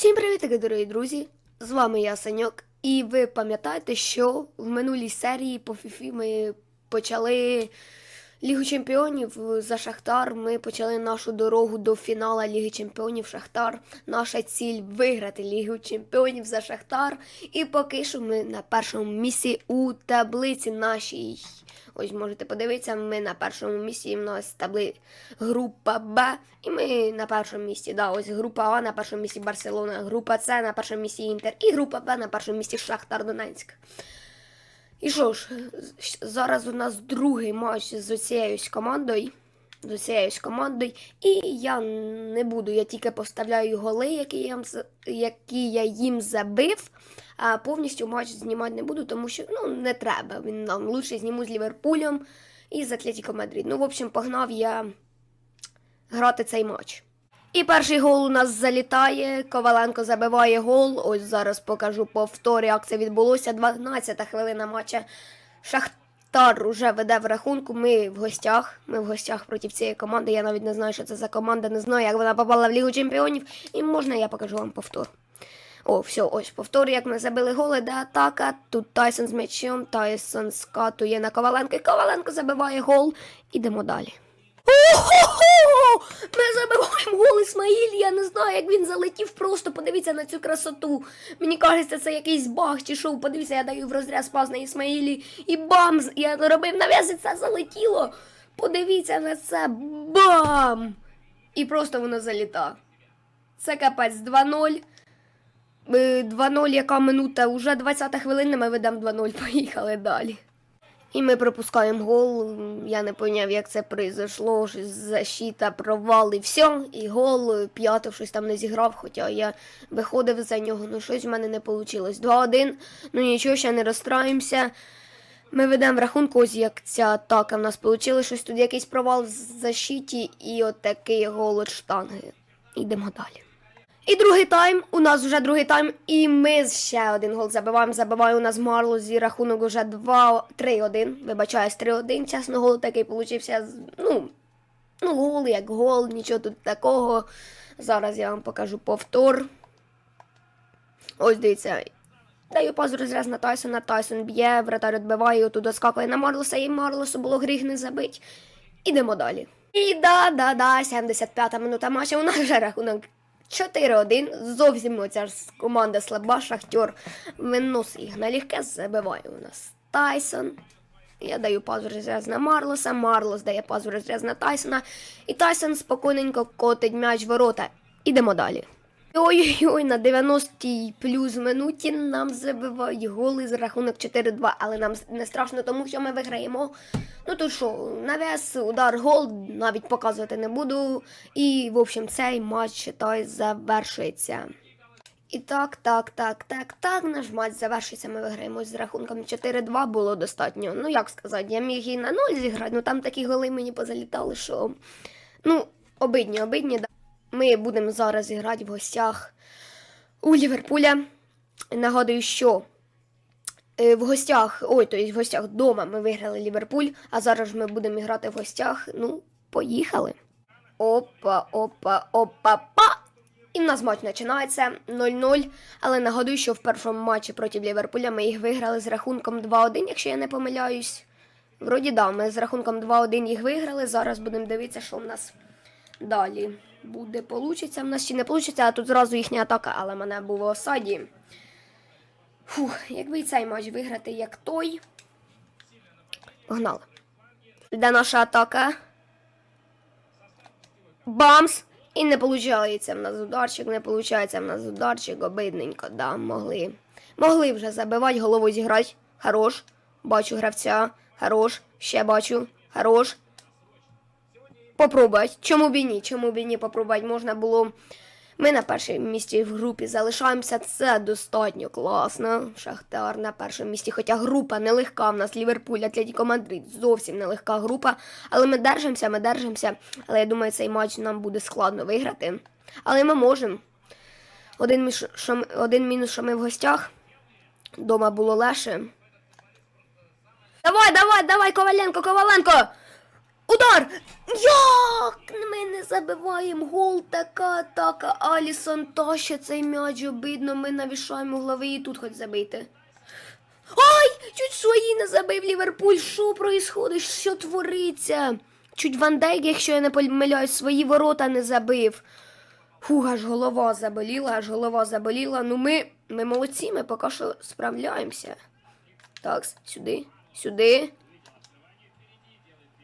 Всім привіт, дорогі друзі! З вами я Саньок. І ви пам'ятаєте, що в минулій серії по Фіфі ми почали Лігу Чемпіонів за Шахтар. Ми почали нашу дорогу до фіналу Ліги Чемпіонів Шахтар. Наша ціль виграти Лігу Чемпіонів за Шахтар. І поки що ми на першому місці у таблиці нашій. Ось можете подивитися, ми на першому місці. У нас табли група Б. І ми на першому місці. Да, ось група А на першому місці Барселона, група С на першому місці Інтер і група Б на першому місці Шахтар Донецьк. І що ж, зараз у нас другий матч з цією ж командою. З ж командою. І я не буду, я тільки поставляю голи, які я, які я їм забив. А повністю матч знімати не буду, тому що ну, не треба. Він нам лучше зніму з Ліверпулем і з Атлетіко Мадрид. Ну, в общем, погнав я грати цей матч. І перший гол у нас залітає. Коваленко забиває гол. Ось зараз покажу повтор, як це відбулося. 12-та хвилина матча. Шахтар уже веде в рахунку. Ми в гостях. Ми в гостях проти цієї команди. Я навіть не знаю, що це за команда, не знаю, як вона попала в Лігу Чемпіонів. І можна я покажу вам повтор. О, все, ось повтор, як ми забили голи, де атака. Тут Тайсон з м'ячем, Тайсон скатує на Коваленко. І Коваленко забиває гол. Ідемо далі. Ми забиваємо гол Ісмаїль. Я не знаю, як він залетів. Просто подивіться на цю красоту. Мені кажеться, це якийсь баг чи шоу. Подивіться, я даю в розряд пас на Ісмаїлі. І бам! Я робив нав'яз, це залетіло. Подивіться на це. Бам! І просто воно заліта. Це капець 2-0. Е, 2-0, яка минута? Уже 20 хвилина, ми ведемо 2-0. Поїхали далі. І ми пропускаємо гол. Я не поняв, як це произошло. Защита, провал і все. І гол п'ятов щось там не зіграв, хоча я виходив за нього. Ну щось в мене не вийшло. 2-1. Ну нічого, ще не розстраємося. Ми ведемо в рахунку, ось як ця атака в нас вийшла. Щось тут якийсь провал в защиті і от такий гол від штанги. Йдемо далі. І другий тайм. У нас вже другий тайм, і ми ще один гол забиваємо. Забиває у нас Марло зі рахунок уже 2 3-1. Вибачаюсь, 3-1. Чесно, гол такий получився. Ну, ну, гол як гол, нічого тут такого. Зараз я вам покажу повтор. Ось дивіться. Даю пас розряз на Тайсона. Тайсон б'є, вратар відбиває, отут доскакує на Марлоса, і Марлосу було гріх не забить. Ідемо далі. І да-да-да, 75-та минута матча. У нас вже рахунок 4-1. Зовсім оця ж команда слаба, шахтер виносить їх налегке, забиває у нас Тайсон. Я даю пазу розряз на Марлоса, Марлос дає пазу розряз на Тайсона. І Тайсон спокійненько котить м'яч ворота. Ідемо далі. Ой-ой-ой, на 90-й плюс минуті нам забивають голи з рахунок 4-2, але нам не страшно, тому що ми виграємо. Ну то що, навес, удар, гол навіть показувати не буду. І, в общем, цей матч считай, завершується. І так, так, так, так, так, наш матч завершується. Ми виграємо з рахунком 4-2 було достатньо. Ну, як сказати, я міг і на 0 зіграти, ну там такі голи мені позалітали, що. Ну, обидні, обидні. Ми будемо зараз грати в гостях у Ліверпуля. Нагадую, що е, в гостях, ой, то є в гостях вдома ми виграли Ліверпуль, а зараз ми будемо грати в гостях. Ну, поїхали. Опа, опа, опа, па. І в нас матч починається 0-0. Але нагадую, що в першому матчі проти Ліверпуля ми їх виграли з рахунком 2-1, якщо я не помиляюсь. Вроді да, ми з рахунком 2-1 їх виграли. Зараз будемо дивитися, що в нас далі буде. Получиться в нас чи не получиться, а тут зразу їхня атака, але мене було в осаді. Фух, якби і цей матч виграти, як той. Погнали. Де наша атака? Бамс! І не виходить в нас ударчик, не виходить в нас ударчик, обидненько, да, могли. Могли вже забивати, головою зіграти. Хорош. Бачу гравця. Хорош. Ще бачу. Хорош. Попробувати. Чому б і ні? Чому б і ні попробувати? Можна було. Ми на першому місці в групі залишаємося. Це достатньо класно. Шахтар на першому місці. Хоча група нелегка. В нас Ліверпуль, Атлетіко Мадрид. Зовсім нелегка група. Але ми держимося, ми держимося. Але я думаю, цей матч нам буде складно виграти. Але ми можемо. Один, між, що один мінус, що ми в гостях. Дома було легше. Давай, давай, давай, Коваленко, Коваленко! Удар! Як ми не забиваємо гол, така атака. Алісон тащить цей м'яч обидно, ми навішаємо голови і тут хоч забити. Ай! Чуть свої не забив Ліверпуль. Що происходить? Що твориться? Чуть Ван Дейк, якщо я не помиляюсь, свої ворота не забив. Фух, аж голова заболіла, аж голова заболіла. Ну ми, ми молодці, ми поки що справляємося. Так, сюди, сюди.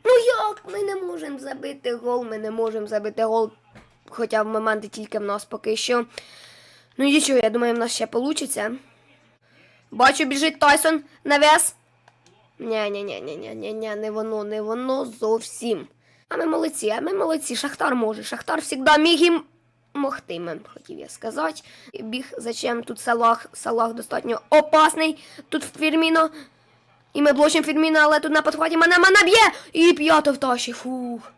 Ну як? Ми не можемо забити гол, ми не можемо забити гол. Хоча в моменти тільки в нас поки що. Ну нічого, я думаю, в нас ще вийде. Бачу, біжить Тайсон на вес. ні ні ні ні ні ні ні не воно, не воно зовсім. А ми молодці, а ми молодці. Шахтар може. Шахтар завжди міг їм могтиме, хотів я сказати. Біг зачем тут Салах. Салах достатньо опасний. Тут Фірміно. І ми блочимо Фірміно, але тут на підході мене мене б'є. І п'ято втащив. Фух.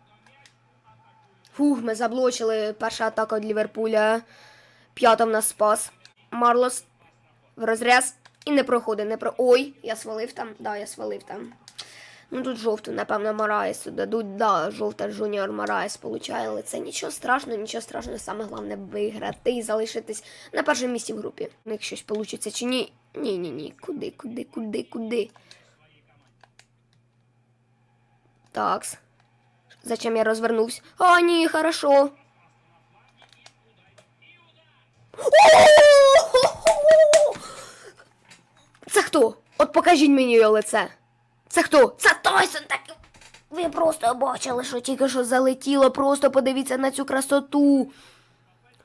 Фух, ми заблочили. Перша атака від Ліверпуля. П'ято в нас спас. Марлос в розрез. І не проходить, не про. Ой, я свалив там. Да, я свалив там. Ну тут жовту, напевно, Мараєсу дадуть. Да, жовта Жуніор Мараєс получає, але це нічого страшного, нічого страшного. Саме головне виграти і залишитись на першому місці в групі. Ну, як щось вийде чи ні. Ні, ні, ні. Куди, куди, куди, куди? Такс. Зачем я розвернувся? А, ні, хорошо. Це хто? От покажіть мені його лице. Це хто? Це Тайсон так. Ви просто бачили, що тільки що залетіло. Просто подивіться на цю красоту.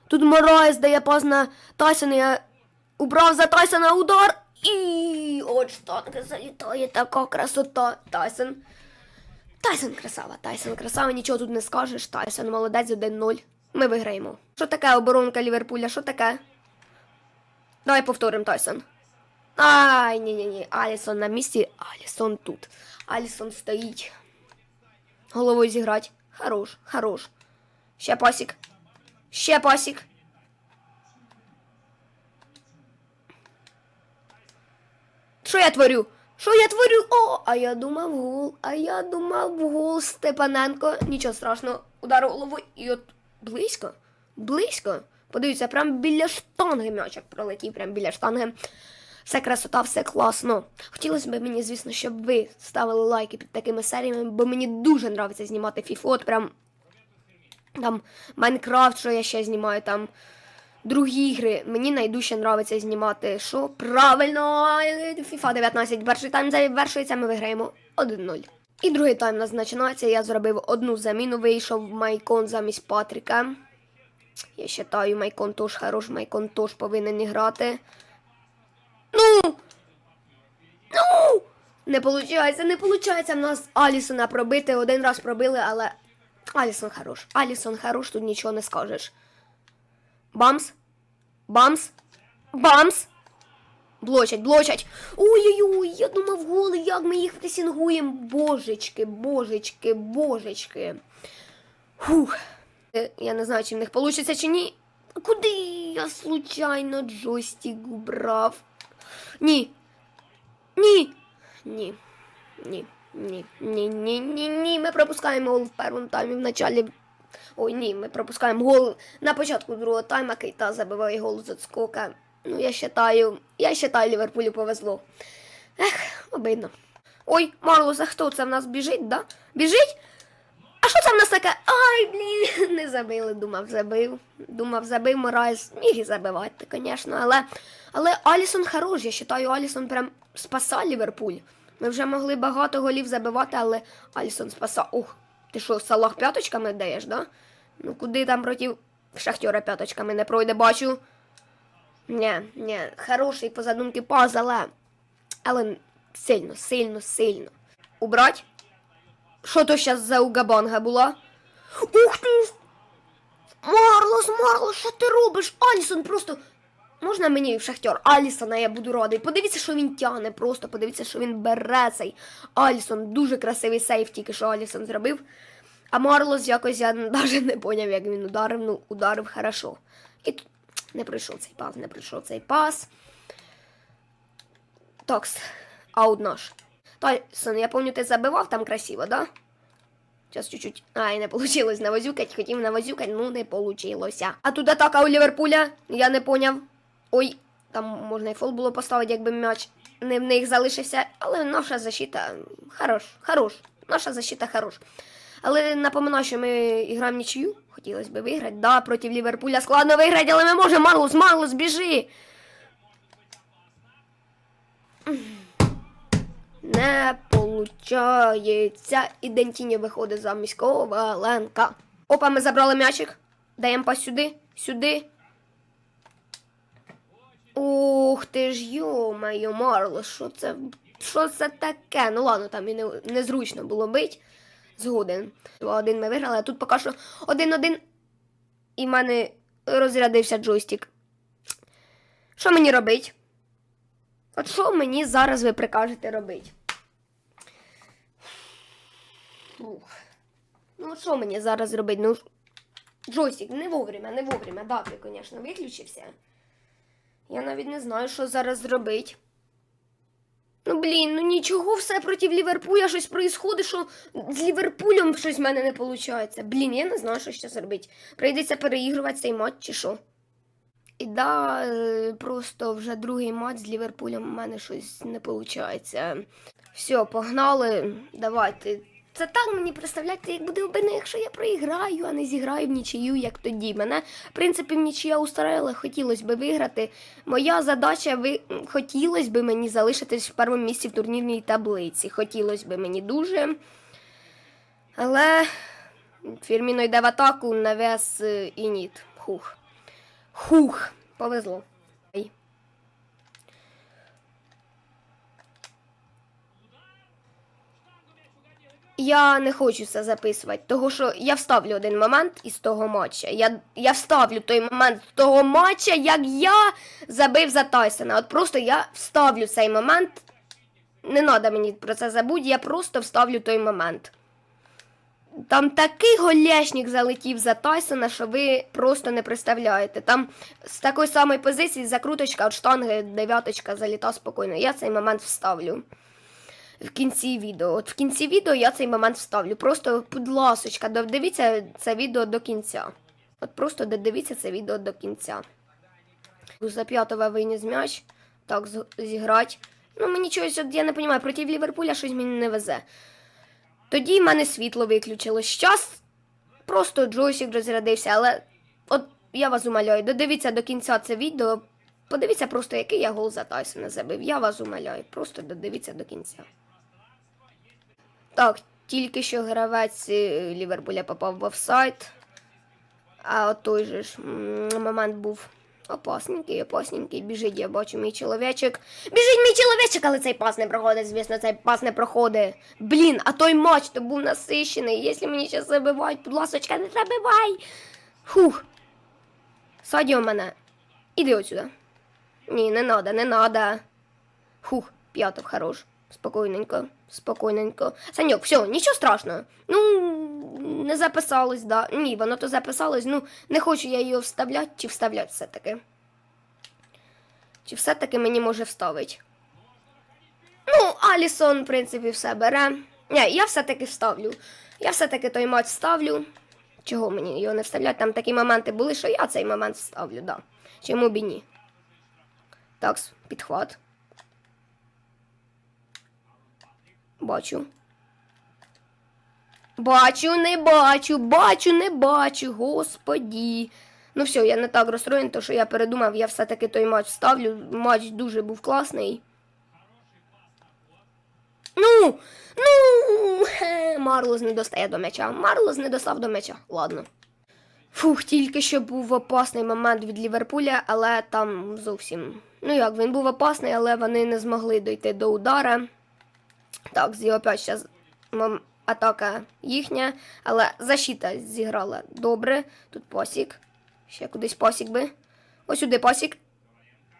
Тут Морайс дає пас на Тайсона. Я убрав за Тайсона удар. І от штанги залітає така красота. Тайсон. Тайсон красава, Тайсон красава, нічого тут не скажеш. Тайсон молодець 1-0. Ми виграємо. Що таке оборонка Ліверпуля? Що таке? Давай повторимо Тайсон. Ай, ні-ні-ні. Алісон на місці. Алісон тут. Алісон стоїть. Головою зіграть. Хорош, хорош. Ще пасік. Ще пасік. Що я творю? Що я творю? О, а я думав гол, а я думав гол Степаненко. Нічого страшного. Удар головою і от близько. Близько. Подивіться, прям біля штанги м'ячик пролетів, прям біля штанги. Все красота, все класно. Хотілося б мені, звісно, щоб ви ставили лайки під такими серіями, бо мені дуже подобається знімати фіфу. От прям там Майнкрафт, що я ще знімаю, там другі ігри. Мені найдужче подобається знімати. Що? Правильно, FIFA 19. Перший тайм завершується, ми виграємо 1-0. І другий тайм нас починається. Я зробив одну заміну, вийшов Майкон замість Патріка. Я вважаю, Майкон теж хорош, Майкон теж повинен грати. Ну! Ну! Не виходить, не виходить. В нас Алісона пробити. Один раз пробили, але Алісон хорош. Алісон хорош, тут нічого не скажеш. Бамс. Бамс. Бамс. Блочать, блочать. Ой-ой-ой, я думав, голи, як ми їх пресінгуємо. Божечки, божечки, божечки. Фух. Е, Я не знаю, чи в них вийде чи ні. Куди я случайно джойстик убрав? Ні. Ні. Ні. Ні. Ні. Ні, ні, ні, ні. Ми пропускаємо в першому таймі в началі. Ой, ні, ми пропускаємо гол на початку другого тайма, Кейта забиває гол з отскока. Ну, я вважаю, я вважаю, Ліверпулю повезло. Ех, обидно. Ой, Марлос, а хто це в нас біжить, да? Біжить? А що це в нас таке? Ай, блін, не забили, думав, забив. Думав, забив Морайс. Міг і забивати, звісно, але, але Алісон хорош, я вважаю, Алісон прям спасав Ліверпуль. Ми вже могли багато голів забивати, але Алісон спасав. Ух, ти що, Салах п'яточками даєш, да? Ну куди там проти Шахтера п'яточками не пройде, бачу. Ні, ні, хороший по задумки пас, але. Але сильно, сильно, сильно. Убрать? Що то зараз за угабанга була? Ух ти! Марлос, Марлос, що ти робиш? Алісон просто. Можна мені в шахтер? Алісона я буду радий. Подивіться, що він тягне, просто подивіться, що він бере цей Алісон. Дуже красивий сейф, тільки що Алісон зробив. А Марлос якось я навіть не поняв, як він ударив. Ну, ударив хорошо. І тут не пройшов цей пас, не пройшов цей пас. Такс, аут наш. Тайсон, я пам'ятаю, ти забивав там красиво, да? Зараз чуть-чуть. Ай, не вийшло навозюкать, хотів навозюкать, ну не вийшло. А тут атака у Ліверпуля, я не поняв. Ой, там можна і фол було поставити, якби м'яч не в них залишився. Але наша защита хорош, хорош. Наша защита хорош. Але напоминаю, що ми граємо нічию. Хотілося б виграти. Да, проти Ліверпуля складно виграти, але ми можемо. Марлус, Марлус, біжи! Не получається. І Дентіні виходить замість Коваленка. Опа, ми забрали м'ячик. Даємо пас сюди, сюди. Ух ти ж, йо-моє, Марло, що це, що це таке? Ну ладно, там і не, незручно було бить. Згоден. Один ми виграли, а тут поки що один-один. І в мене розрядився джойстик. Що мені робить? От що мені зараз ви прикажете робити? Ну, що мені зараз робити? Ну, джойстик, не вовремя, не вовремя. Да, ти, звісно, виключився. Я навіть не знаю, що зараз зробити. Ну, блін, ну нічого, все проти Ліверпуля щось происходить, що з Ліверпулем щось в мене не виходить. Блін, я не знаю, що ще зробити. Прийдеться переігрувати цей матч чи що. І да, е, просто вже другий матч з Ліверпулем у мене щось не виходить. Все, погнали. Давайте. Це так мені представляєте, як буде обидно, якщо я проіграю, а не зіграю в нічию, як тоді. Мене, в принципі, в нічия устарила, хотілося б виграти. Моя задача ви... хотілося б мені залишитись в першому місці в турнірній таблиці. Хотілося б мені дуже. Але Фірміно йде в атаку, навес е, і ніт. Хух. Хух, повезло. Ай. Я не хочу це записувати, тому що я вставлю один момент із того матча. Я, я вставлю той момент з того матча, як я забив за Тайсона. От просто я вставлю цей момент. Не треба мені про це забути, я просто вставлю той момент. Там такий голешник залетів за Тайсона, що ви просто не представляєте. Там з такої самої позиції закруточка від штанги, дев'яточка заліта спокійно. Я цей момент вставлю в кінці відео. От в кінці відео я цей момент вставлю. Просто, будь ласочка, додивіться це відео до кінця. От просто додивіться це відео до кінця. За п'ятого виніс м'яч. Так, зіграть. Ну, мені чогось, от я не розумію, проти Ліверпуля щось мені не везе. Тоді в мене світло виключилось. Щас просто джойстик розрядився, але от я вас умоляю, додивіться до кінця це відео. Подивіться просто, який я гол за Тайсона забив. Я вас умоляю, просто додивіться до кінця. Так, тільки що гравець е, Ліверпуля попав в офсайд. А от той же ж момент був опасненький, опасненький. Біжить, я бачу мій чоловічок. Біжить мій чоловічок, але цей пас не проходить, звісно, цей пас не проходить. Блін, а той матч то був насищений. Якщо мені зараз забивають, будь ласочка, не забивай. Фух. Садіо мене. Іди отсюда. Ні, не надо, не надо. Хух, п'ятов хорош. Спокійненько, спокійненько. Саньок, все, нічого страшного. Ну, не записалось, да. Ні, воно то записалось. Ну, не хочу я його вставляти чи вставляти все-таки. Чи все-таки мені може вставити? Ну, Алісон, в принципі, все бере. Ні, я все-таки вставлю. Я все-таки той матч вставлю. Чого мені його не вставляти? Там такі моменти були, що я цей момент вставлю, да. Чому б і ні? Так, підхват. Бачу. Бачу, не бачу, бачу, не бачу, господі. Ну все, я не так розстроєний, тому що я передумав, я все-таки той матч ставлю. Матч дуже був класний. Ну, ну, хе, Марлоз не достає до м'яча. Марлоз не достав до м'яча. Ладно. Фух, тільки що був опасний момент від Ліверпуля, але там зовсім. Ну як, він був опасний, але вони не змогли дойти до удара. Так, з його опять зараз атака їхня, але защита зіграла добре. Тут пасік. Ще кудись пасік би. Ось сюди пасік.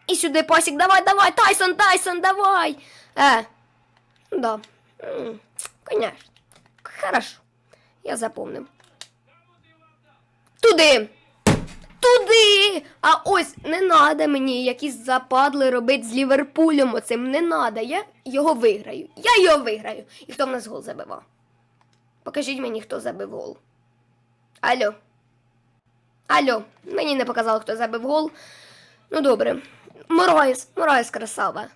І сюди пасік. Давай, давай, Тайсон, Тайсон, давай. Е. Да. М, Конечно. Хорошо. Я запомнив. Туди. Туди! А ось не надо мені якісь западли робити з Ліверпулем оцим. Не надо. Я його виграю. Я його виграю. І хто в нас гол забивав? Покажіть мені, хто забив гол. Алло. Алло, мені не показало, хто забив гол. Ну добре. Мораєс, Мораєс красава.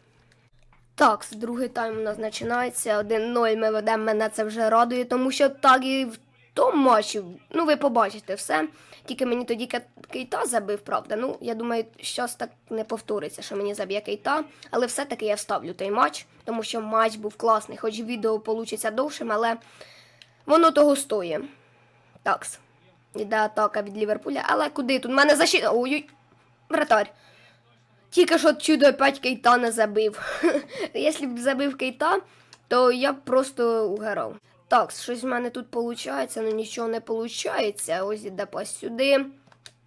Так, другий тайм у нас починається. 1-0 ми ведемо, мене це вже радує, тому що так і в тому матчі, ну ви побачите все. Тільки мені тоді Кейта забив, правда. Ну, я думаю, щось так не повториться, що мені заб'є Кейта. Але все-таки я вставлю той матч, тому що матч був класний, хоч відео получиться довшим, але воно того стоїть. Такс. Іде атака від Ліверпуля. Але куди тут? У мене защита. Ой-ой. Вратарь. Тільки що чудо опять Кейта не забив. Якщо б забив Кейта, то я б просто угорав. Так, щось в мене тут виходить, ну нічого не виходить. Ось іде пас сюди.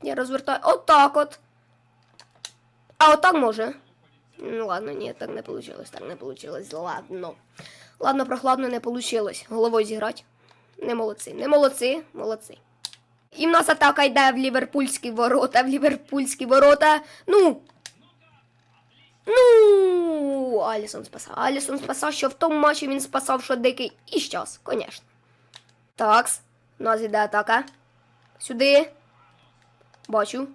Я розвертаю. Отак от. А отак може. Ну ладно, ні, так не вийшло, так не вийшло. Ладно. Ладно, прохладно не вийшло. Головою зіграти. Не молодці, не молодці, молодці. І в нас атака йде в ліверпульські ворота, в ліверпульські ворота. Ну. Ну, Алісон спасав. Алісон спасав, що в тому матчі він спасав, що дикий. І щас, звісно. Такс. У нас іде атака. Сюди. Бачу.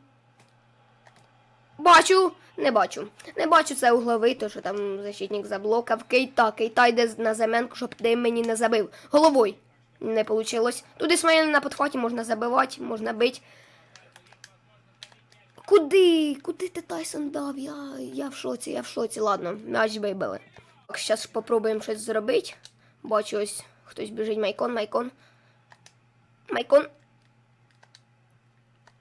Бачу. Не бачу. Не бачу це угловий, то що там защитник заблокав. Кейта. Кейта йде на заменку, щоб ти мені не забив. Головою. Не вийшло. Тут Ісмаїл на підхваті можна забивати, можна бити. Куди? Куди ти Тайсон дав? Я, я в шоці, я в шоці. Ладно, м'яч вибили. Так, зараз спробуємо щось зробити. Бачу, ось хтось біжить. Майкон, майкон. Майкон.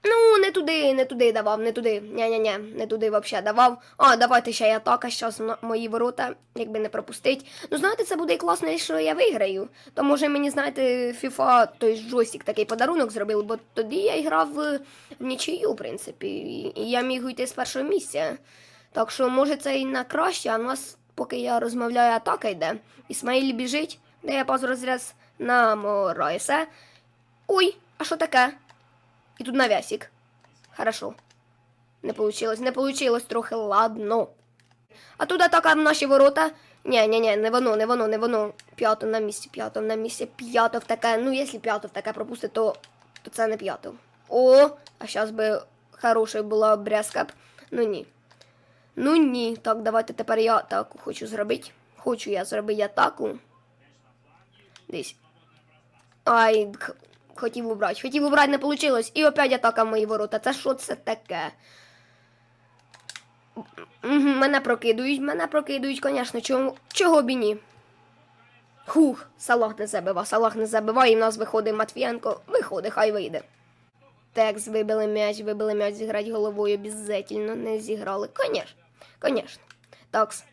Ну, не туди, не туди давав, не туди. Ня-ня-ня, не туди взагалі давав. А, давайте ще й атака, зараз мої ворота, якби не пропустить. Ну, знаєте, це буде класно, якщо я виграю. То може мені, знаєте, FIFA той джойстик такий подарунок зробив, бо тоді я грав в нічию, в принципі, і я міг уйти з першого місця. Так що, може, це і на краще, а в нас, поки я розмовляю, атака йде. Ісмаїль біжить, де я пас розряз на Морайса. Ой, а що таке? І тут навясик. Хорошо. Не получилось, не получилось трохи, ладно. А тут атака в наші ворота. Ні, ні, ні, не воно, не воно, не воно. П'ято на місці, п'ято на місці, п'ято в таке. Ну, якщо п'ято в таке пропустить, то, то це не п'ято. О, а зараз би хороший була брязка. Ну ні. Ну ні. Так, давайте тепер я атаку хочу зробити. Хочу я зробити атаку. Десь. Ай, хотів убрати. Хотів убрати, не вийшло. І опять атака в мої ворота. Це що це таке? Мене прокидують, мене прокидують, звісно, чого, чого б і ні. Хух, Салах не забива, Салах не забиває, і в нас виходить Матвієнко. Виходить, хай вийде. Текс, вибили м'яч, вибили м'яч, зіграти головою обязательно, не зіграли. Конечно, конечно. Такс.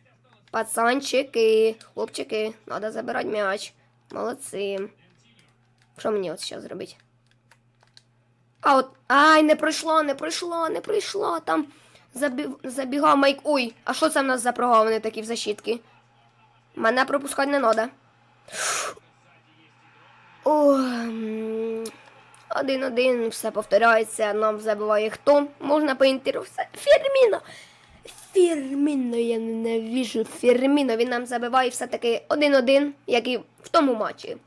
Пацанчики, хлопчики, треба забирати м'яч. Молодці. Що мені от зараз зробити? А от. Ай, не пройшло, не пройшло, не пройшло. Там забі... забігав Майк. Ой, а що це в нас за прогони такі в защитки? Мене пропускати не треба. Один-один, все повторяється, нам забиває хто. Можна по. Фірміно! Фірміно, я ненавижу Фірміно. Він нам забиває все-таки один-один, як і в тому матчі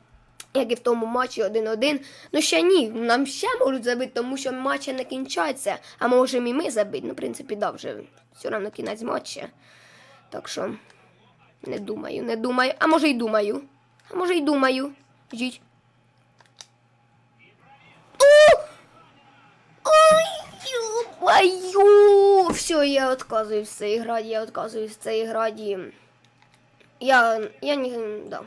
Як і в тому матчі 1-1. Ну ще ні, нам ще можуть забити, тому що матч не кінчається. А можемо і ми забити. Ну, в принципі, да, вже все одно кінець матча. Так що не думаю, не думаю. А може й думаю. А може й думаю. Жіть. О! Ой, ё-моё! Все, я отказываюсь в цій граді, я отказываюсь в цій граді. Я, я не, да.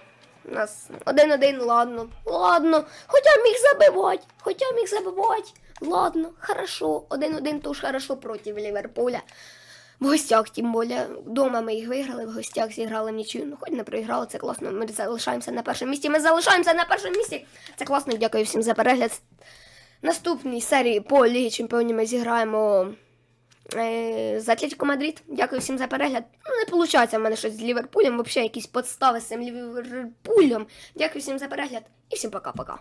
У нас один-один, ладно. Ладно. Хоча міг забивати. Хоча міг забивати. Ладно, хорошо. Один-один то ж хорошо проти Ліверпуля. В гостях, тим більше. Дома ми їх виграли, в гостях зіграли нічию. Ну, хоч не проіграли, це класно. Ми залишаємося на першому місці. Ми залишаємося на першому місці. Це класно. Дякую всім за перегляд. Наступній серії по Лігі Чемпіонів ми зіграємо з Атлетико Мадрид. Дякую всім за перегляд. Ну, не виходить в мене щось з Ліверпулем, взагалі якісь подстави з цим Ліверпулем. Дякую всім за перегляд і всім пока-пока.